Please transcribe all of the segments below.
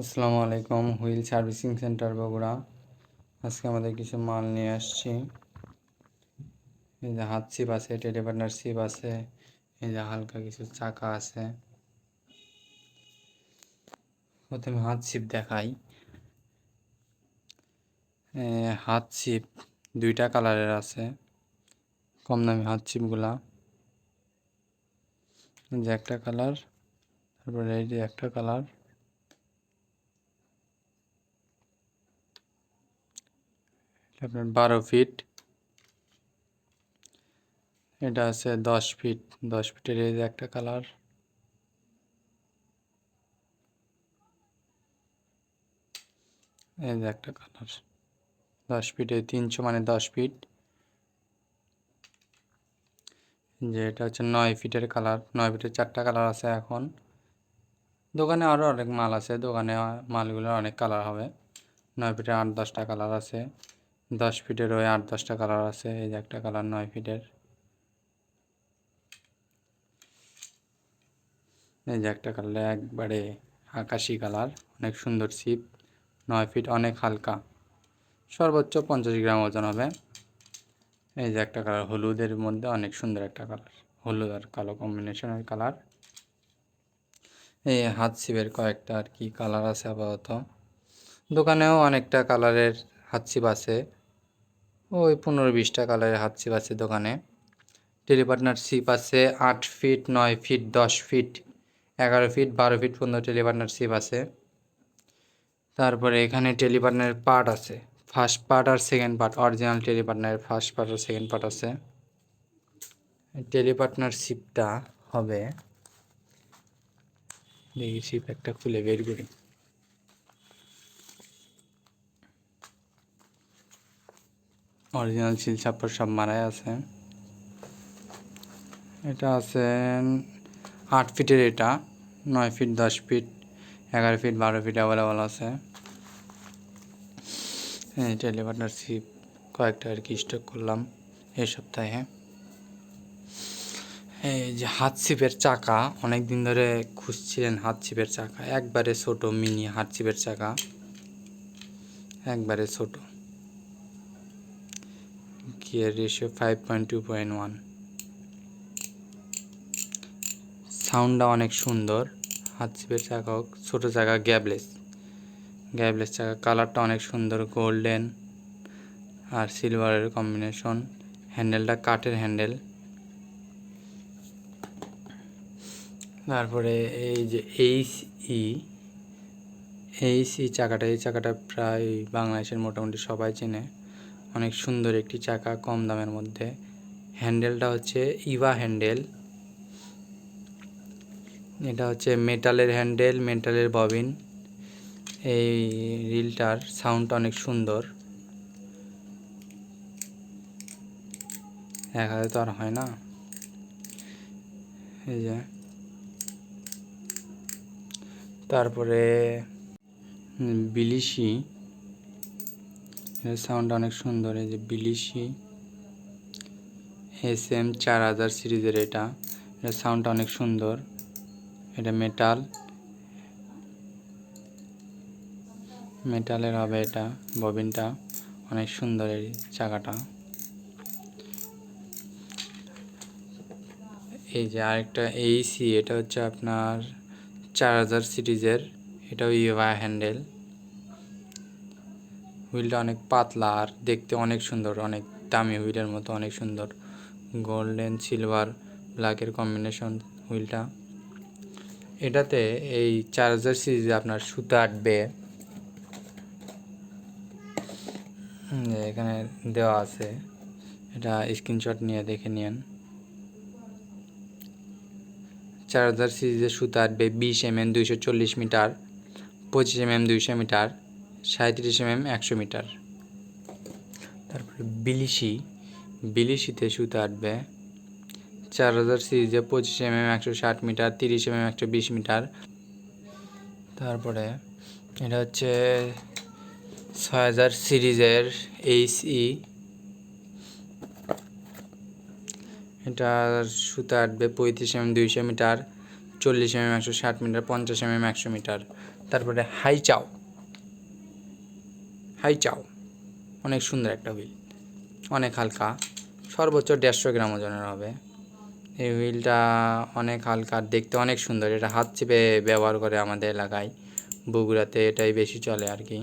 আসসালামু আলাইকুম, wheel servicing centre Bogura. আজকে আমাদের কিছু মাল নিয়ে আসছি। এই যে হাত ছিপ আছে, টেডি পার্টনার ছিপ আছে, এই যে হালকা কিছু চাকা আছে। প্রথমে হাত ছিপ দেখাই। হাত ছিপ দুইটা কালারের আছে, কম দামি হাত ছিপগুলা যে একটা কালার, তারপরে একটা কালার। আপনার বারো ফিট। এটা আছে দশ ফিট। দশ ফিটের এই যে একটা কালার। এই যে একটা কালার। দশ ফিটে তিনশো মানে দশ ফিট। যে এটা হচ্ছে নয় ফিটের কালার। নয় ফিটের চারটা কালার আছে এখন। দোকানে আরও অনেক মাল আছে। দোকানে মালগুলোর অনেক কালার হবে। নয় ফিটের আট দশটা কালার আছে। দশ ফিটের ওই আট, দশটা কালার আছে, এই যে একটা কালার নয় ফিটের। এই যে একটা কালার, একবারে আকাশি কালার, অনেক সুন্দর ছিপ, নয় ফিট, অনেক হালকা। সর্বোচ্চ পঞ্চাশ গ্রাম ওজন হবে। এই যে একটা কালার, হলুদের মধ্যে অনেক সুন্দর একটা কালার, হলুদ আর কালো কম্বিনেশনের কালার। এই হাত ছিপের কয়েকটা আর কি কালার আছে আপাতত। দোকানেও অনেকটা কালারের হাত ছিপ আছে। ওই পনেরো বিশটা কালারের হাত ছিপ আছে দোকানে। টেলিপার্টনার ছিপ আছে, আট ফিট, নয় ফিট, দশ ফিট, এগারো ফিট, বারো ফিট পর্যন্ত টেলিপার্টনার ছিপ আছে। তারপরে এখানে টেলিপার্টনারের পার্ট আছে। ফার্স্ট পার্ট আর সেকেন্ড পার্ট অরিজিনাল টেলিপার্টনারের ফার্স্ট পার্ট আর সেকেন্ড পার্ট আছে। টেলিপার্টনার শিপটা হবে, দেখি শিপ একটা খুলে বের করি। অরিজিনাল সিল ছাপ্পর সব মারাই আছে। এটা আছে আট ফিটের এটা, নয় ফিট, দশ ফিট, এগারো ফিট, বারো ফিট অ্যাভেলেবল আছে। এই টেলিপার্টনার সিপ কয়েকটা আর কি স্টক করলাম এই সপ্তাহে। এই যে হাত ছিপের চাকা অনেক দিন ধরে খুঁজছিলেন হাত ছিপের চাকা। একবারে ছোট মিনি হাত ছিপের চাকা। একবারে ছোট। টু পয়েন্ট ওয়ান সাউন্ডটা অনেক সুন্দর, হাত ছিপের চাকা হোক, ছোটো চাকা গ্যাবলেস গ্যাবলেস চাকা কালারটা অনেক সুন্দর গোল্ডেন আর সিলভারের কম্বিনেশন হ্যান্ডেলটা কাঠের হ্যান্ডেল তারপরে এই যে এইচ ই এইচ ই চাকাটা, এই চাকাটা প্রায় বাংলাদেশের মোটামুটি সবাই চেনে। অনেক সুন্দর একটি চাকা কম দামের মধ্যে। হ্যান্ডেলটা হচ্ছে ইভা হ্যান্ডেল। এটা হচ্ছে মেটালের হ্যান্ডেল, মেটালের ববিন। এই রিলটার সাউন্ডটা অনেক সুন্দর। এক হাতে তো আর হয় না। এই যে। তারপরে বিলিশি। এর সাউন্ডটা অনেক সুন্দর, এই যে বিলিশি এস এম চার হাজার সিরিজের এটা। এটার সাউন্ডটা অনেক সুন্দর, এটা মেটাল মেটালের হবে এটা ববিনটা অনেক সুন্দর এই চাকাটা। এই যে আরেকটা এইসি এটা হচ্ছে আপনার চার হাজার সিরিজের, এটাও ইভা হ্যান্ডেল হুইলটা অনেক পাতলা আর দেখতে অনেক সুন্দর, অনেক দামি হুইলের মতো, অনেক সুন্দর। গোল্ডেন সিলভার ব্ল্যাকের কম্বিনেশন হুইলটা। এটাতে এই চার্জার সিরিজে আপনার সুতা আটবে। এখানে দেওয়া আছে। এটা স্ক্রিনশট নিয়ে দেখে নিন চার্জার সিরিজের সুতা আটবে বিশ এম এম দুইশো চল্লিশ মিটার, পঁচিশ এম এম দুইশো মিটার। সাঁত্রিশ এম এম একশো মিটার। তারপরে বিলিশি, বিলিশিতে সুতা আটবে। চার হাজার সিরিজে পঁচিশ এম এম একশো ষাট মিটার, তিরিশ এম এম একশো বিশ মিটার। তারপরে এটা হচ্ছে ছয় হাজার সিরিজের এইচ ই এটা সুতা আটবে পঁয়ত্রিশ এম দুইশো মিটার, চল্লিশ এম একশো ষাট মিটার, পঞ্চাশ এম একশো মিটার। তারপরে হাই চাও হাই চাও। অনেক সুন্দর একটা হুইল। অনেক হালকা। সর্বোচ্চ দেড়শো গ্রাম ওজনের হবে। এই হুইলটা অনেক হালকা, দেখতে অনেক সুন্দর। এটা হাত চেপে ব্যবহার করে আমাদের এলাকায়। বগুড়াতে এটাই বেশি চলে আর কি।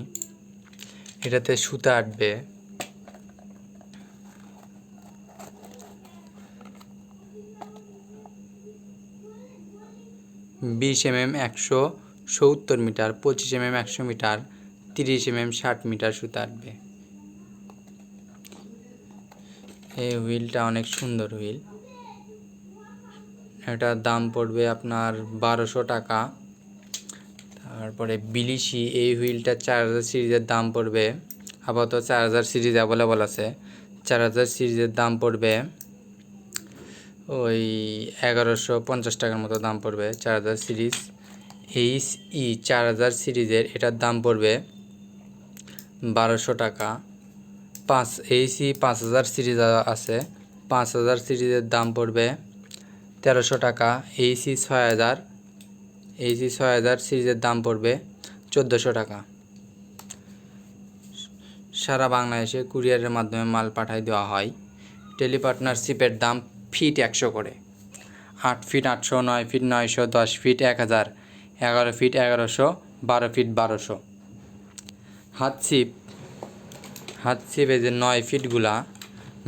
এটাতে সুতা আটবে। বিশ এমএম একশো সত্তর মিটার, পঁচিশ এমএম একশো মিটার। তিরিশ এমএম ষাট মিটার সুতা আটবে। এই হুইলটা অনেক সুন্দর হুইল। এটার দাম পড়বে আপনার বারোশো টাকা। তারপরে বিলিশি, এই হুইলটা চার হাজার সিরিজের দাম পড়বে। আপাতত চার হাজার সিরিজ অ্যাভেলেবল আছে। চার হাজার সিরিজের দাম পড়বে ওই এগারোশো পঞ্চাশ টাকার মতো দাম পড়বে চার হাজার সিরিজ। এইচ ই চার হাজার সিরিজের এটার দাম পড়বে বারোশো টাকা। পাঁচ এইচই পাঁচ হাজার সিরিজ আছে। পাঁচ হাজার সিরিজের দাম পড়বে তেরোশো টাকা। এইচি ছয় হাজার। এইচি ছয় হাজার সিরিজের দাম পড়বে চোদ্দোশো টাকা। সারা বাংলাদেশে কুরিয়ারের মাধ্যমে মাল পাঠাই দেওয়া হয়। টেলিপার্টনারশিপের দাম ফিট একশো করে। আট ফিট আটশো, নয় ফিট নয়শো, দশ ফিট এক হাজার। এগারো ফিট এগারোশো, বারো ফিট বারোশো। হাত ছিপ, হাত ছিপে যে নয় ফিটগুলা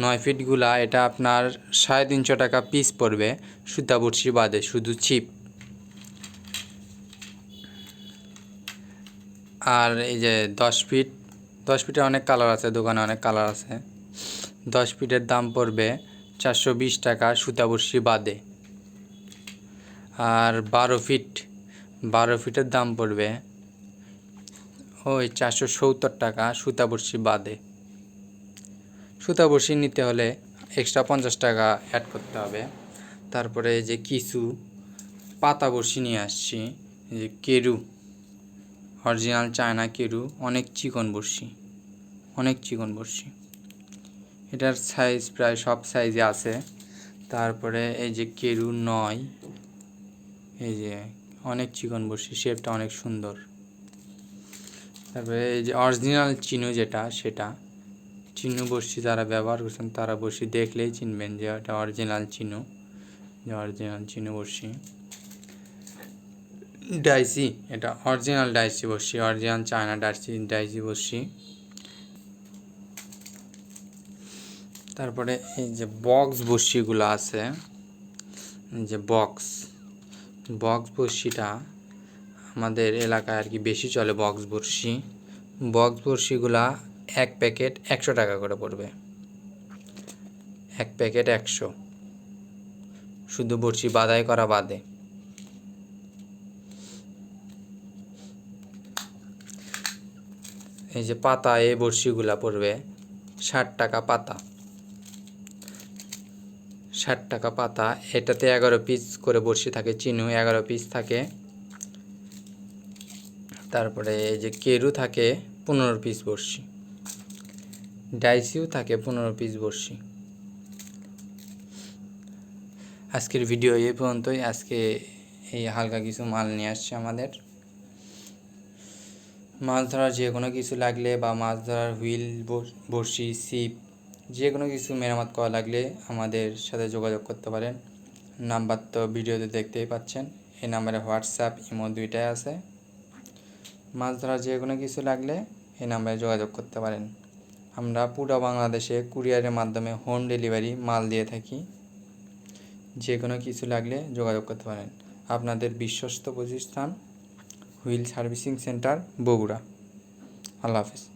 নয় ফিটগুলা, এটা আপনার সাড়ে তিনশো টাকা পিস পড়বে সুতা, বড়শি, বাদে শুধু ছিপ। আর এই যে দশ ফিট, দশ ফিটের অনেক কালার আছে, দোকানে অনেক কালার আছে। দশ ফিটের দাম পড়বে চারশো বিশ টাকা সুতা, বড়শি, বাদে। আর বারো ফিট, বারো ফিটের দাম পড়বে ওই চারশো সত্তর টাকা সুতা বড়শি বাদে। সুতা বড়শি নিতে হলে এক্সট্রা পঞ্চাশ টাকা অ্যাড করতে হবে। তারপরে যে কিছু পাতা বড়শি নিয়ে আসছি যে কেরু অরিজিনাল চায়না কেরু, অনেক চিকন বড়শি অনেক চিকন বড়শি এটার সাইজ প্রায় সব সাইজে আছে। তারপরে এই যে কেরু নয়, এই যে অনেক চিকন বড়শি শেপটা অনেক সুন্দর। তারপরে এই যে অরিজিনাল চিনু যেটা, সেটা চিনু বড়শি যারা ব্যবহার করছেন, তারা বড়শি দেখলেই চিনবেন যে এটা অরিজিনাল চিনু যে অরিজিনাল চিনু বড়শি ডাইসি, এটা অরিজিনাল ডাইসি বড়শি অরিজিনাল চায়না ডাইসি ডাইসি বড়শি তারপরে এই যে বক্স বড়শিগুলো আছে যে বক্স বক্স বড়শিটা আমাদের এলাকায় আর কি বেশি চলে বক্স বড়শি। বক্স বড়শিগুলা এক প্যাকেট একশো টাকা করে পড়বে। এক প্যাকেট একশো। শুধু বড়শি বাদাই করা বাদে। এই যে পাতা, এই বড়শিগুলা পড়বে ষাট টাকা পাতা। ষাট টাকা পাতা। এটাতে এগারো পিস করে বড়শি থাকে, চিনু এগারো পিস থাকে। তারপরে এই যে কেরু থাকে পনেরো পিস বড়শি। ডাইসিও থাকে পনেরো পিস বড়শি। আজকের ভিডিও এই পর্যন্তই। আজকে এই হালকা কিছু মাল নিয়ে আসছে আমাদের। মাছ ধরার যে কোনো কিছু লাগলে বা মাছ ধরার হুইল বড়শি, ছিপ, যে কোনো কিছু মেরামত করা লাগলে আমাদের সাথে যোগাযোগ করতে পারেন। নাম্বার তো ভিডিওতে দেখতেই পাচ্ছেন। এই নাম্বারে হোয়াটসঅ্যাপ, ইমো দুইটাই আছে। মাছ ধরার যে কোনো কিছু লাগলে এই নাম্বারে যোগাযোগ করতে পারেন। আমরা পুরো বাংলাদেশে কুরিয়ারের মাধ্যমে হোম ডেলিভারি মাল দিয়ে থাকি। যে কোনো কিছু লাগলে যোগাযোগ করতে পারেন। আপনাদের বিশ্বস্ত প্রতিষ্ঠান হুইল সার্ভিসিং সেন্টার বগুড়া। আল্লাহ হাফিজ।